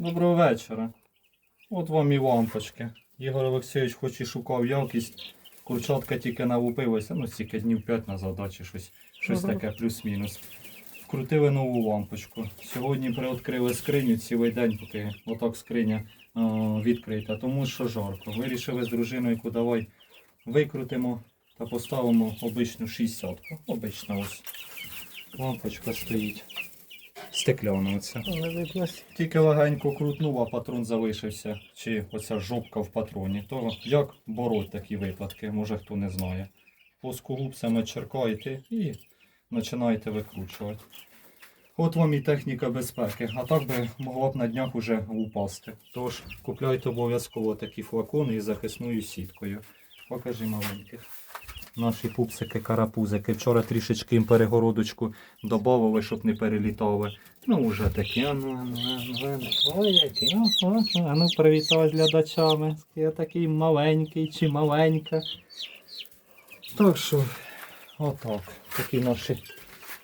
Доброго вечора. От вам і лампочки. Ігор Олексійович хоч і шукав якість. Курчатка тільки налупилася, ну стільки днів 5 назад, чи щось, щось таке, плюс-мінус. Вкрутили нову лампочку. Сьогодні приоткрили скриню цілий день, поки отак скриня е, відкрита, тому що жарко. Вирішили з дружиною, яку давай викрутимо та поставимо обичну 60. Обична ось. Лампочка стоїть. Видно, Тільки легенько крутнув, а патрон залишився. Чи оця жопка в патроні. То як бороть такі випадки, може хто не знає. Плоскогубцями черкаєте і починаєте викручувати. От вам і техніка безпеки, а так би могла б на днях уже упасти. Тож купляйте обов'язково такі флакони із захисною сіткою. Покажи маленьких. Наші пупсики, карапузики. Вчора трішечки їм перегородочку додавали, щоб не перелітали. Ну, вже такі, а ну, а ну, ну, а ну, а з глядачами. Я такий маленький чи маленька. Так що, отак, такі наші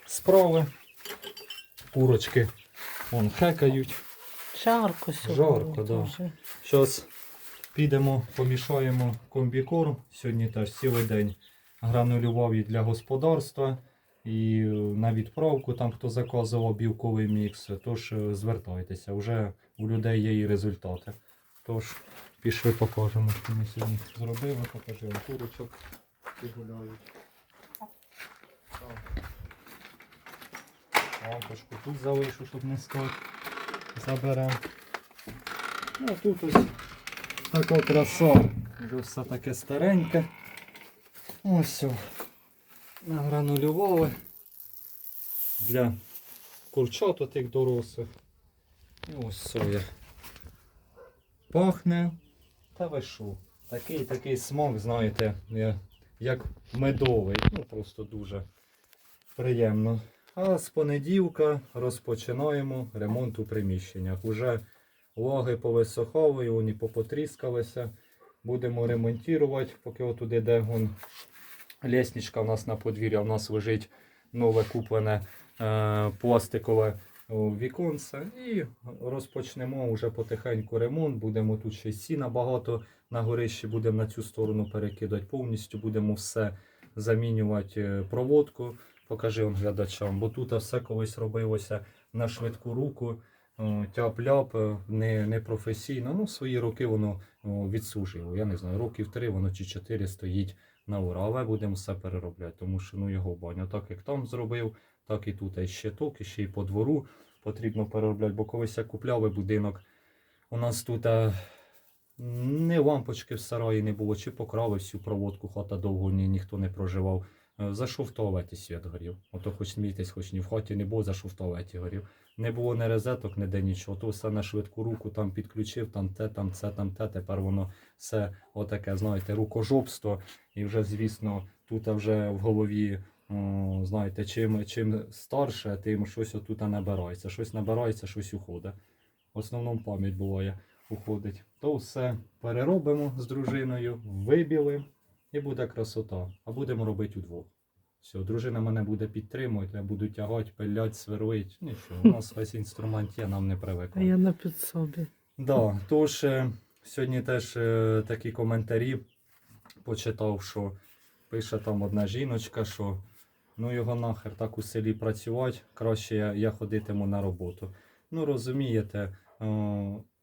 справи. Курочки, вон хекають. жарко сьогодні. Жарко, да. Зараз підемо, помішаємо комбікорм. Сьогодні теж цілий день гранулював і для господарства. І е, на відправку, там хто заказував білковий мікс, тож е, звертайтеся, вже у людей є і результати. Тож пішли покажемо, що ми сьогодні зробили, покажемо курочок, які гуляють. Лампочку тут залишу, щоб не стати. Заберемо. Ну, тут ось така краса. Вже все таке стареньке. Ось все. Награнулювали для курчат отих дорослих. І ось соя. Пахне. Та ви що? Такий такий смак, знаєте, як медовий. Ну просто дуже приємно. А з понеділка розпочинаємо ремонт у приміщеннях. Уже логи повисохали, вони попотріскалися. Будемо ремонтувати, поки отуди де вон лестничка у нас на подвір'я. У нас лежить нове куплене е, пластикове віконце. І розпочнемо вже потихеньку ремонт. Будемо тут ще сіна багато на горищі, будемо на цю сторону перекидати повністю. Будемо все замінювати е, проводку. Покажи он глядачам, бо тут все колись робилося на швидку руку. О, Тяп-ляп, е, не, не професійно. Ну, свої роки воно відсушило. Я не знаю, років три воно чи чотири стоїть на ура, але будемо все переробляти, тому що ну його баня. Так як там зробив, так і тут і щиток, і ще й по двору потрібно переробляти. Бо колись я купляв будинок. У нас тут е, не лампочки в сараї не було, чи покрали всю проводку, хата довго ні, ніхто не проживав. Зайшов в туалеті світ горів. Ото хоч смійтесь, хоч ні в хаті не було, зайшов в туалеті горів. Не було ні розеток, ніде нічого. То все на швидку руку там підключив, там те, там це, там те. Тепер воно все отаке, знаєте, рукожопство. І вже, звісно, тут вже в голові, знаєте, чим, чим старше, тим щось отут набирається. Щось набирається, щось уходить. В основному пам'ять буває, уходить. То все переробимо з дружиною, вибіли і буде красота. А будемо робити удвох. Все, дружина мене буде підтримувати, я буду тягати, пилять, сверлить. Нічого, у нас весь інструмент є, нам не А я на підсобі. Да, тож е, сьогодні теж е, такі коментарі почитав, що пише там одна жіночка, що ну його нахер так у селі працювати, краще я, я ходитиму на роботу. Ну розумієте, е,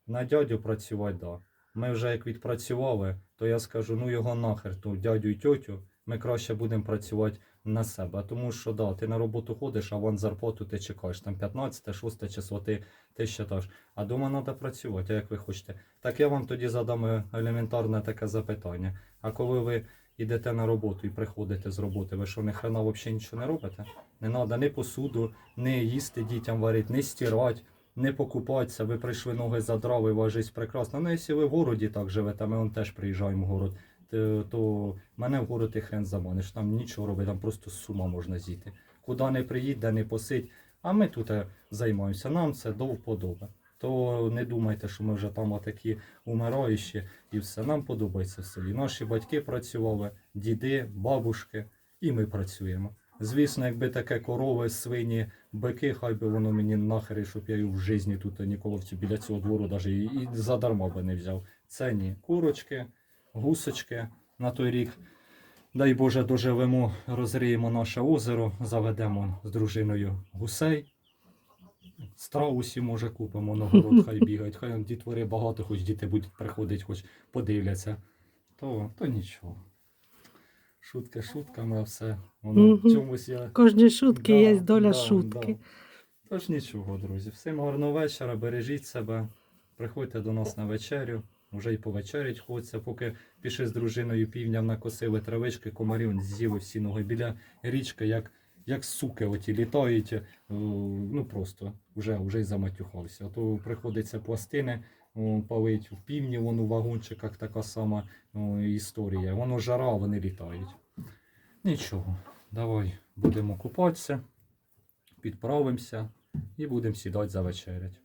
на дядю працювати, да. Ми вже як відпрацювали, то я скажу, ну його нахер, ту дядю і тьотю, ми краще будемо працювати на себе. Тому що да, ти на роботу ходиш, а вон зарплату ти чекаєш. Там 15, 6 число ти, ти считаєш. А дома треба працювати, а як ви хочете. Так я вам тоді задам е, елементарне таке запитання. А коли ви йдете на роботу і приходите з роботи, ви що, ні хрена взагалі нічого не робите? Не треба ні посуду, ні їсти дітям варити, ні стирати, не покупатися. Ви прийшли ноги задрави, у вас життя прекрасна. Ну, якщо ви в городі так живете, ми он теж приїжджаємо в город, то, мене в город і хрен заманиш. Там нічого робити, там просто сума можна зійти. Куди не приїдь, де не посидь. А ми тут е, займаємося. Нам це до вподоби. То не думайте, що ми вже там отакі умираючі і все. Нам подобається в селі. Наші батьки працювали, діди, бабушки, і ми працюємо. Звісно, якби таке корови, свині, бики, хай би воно мені нахер, щоб я її в житті тут ніколи біля цього двору навіть і, і задарма би не взяв. Це ні. Курочки, гусочки на той рік. Дай Боже, доживемо, розриємо наше озеро, заведемо з дружиною гусей. Страусів, може, купимо на город, хай бігають. Хай дітвори багато, хоч діти будуть приходити, хоч подивляться. То, то нічого. Шутки шутками, а все. Воно в Мгм. чомусь я. Кожні шутки Да, є доля да, шутки. да. Тож нічого, друзі. Всім гарного вечора, бережіть себе. Приходьте до нас на вечерю. Вже й повечерять хочеться, поки пішли з дружиною півням накосили травички, комарів з'їли всі ноги біля річки, як, як суки оті літають. е, Ну просто вже, вже й заматюхався. А то приходиться пластини палить в півні, вон у вагончиках така сама історія. Воно жара, вони літають. Нічого, давай будемо купатися, підправимося і будемо сідати за вечерять.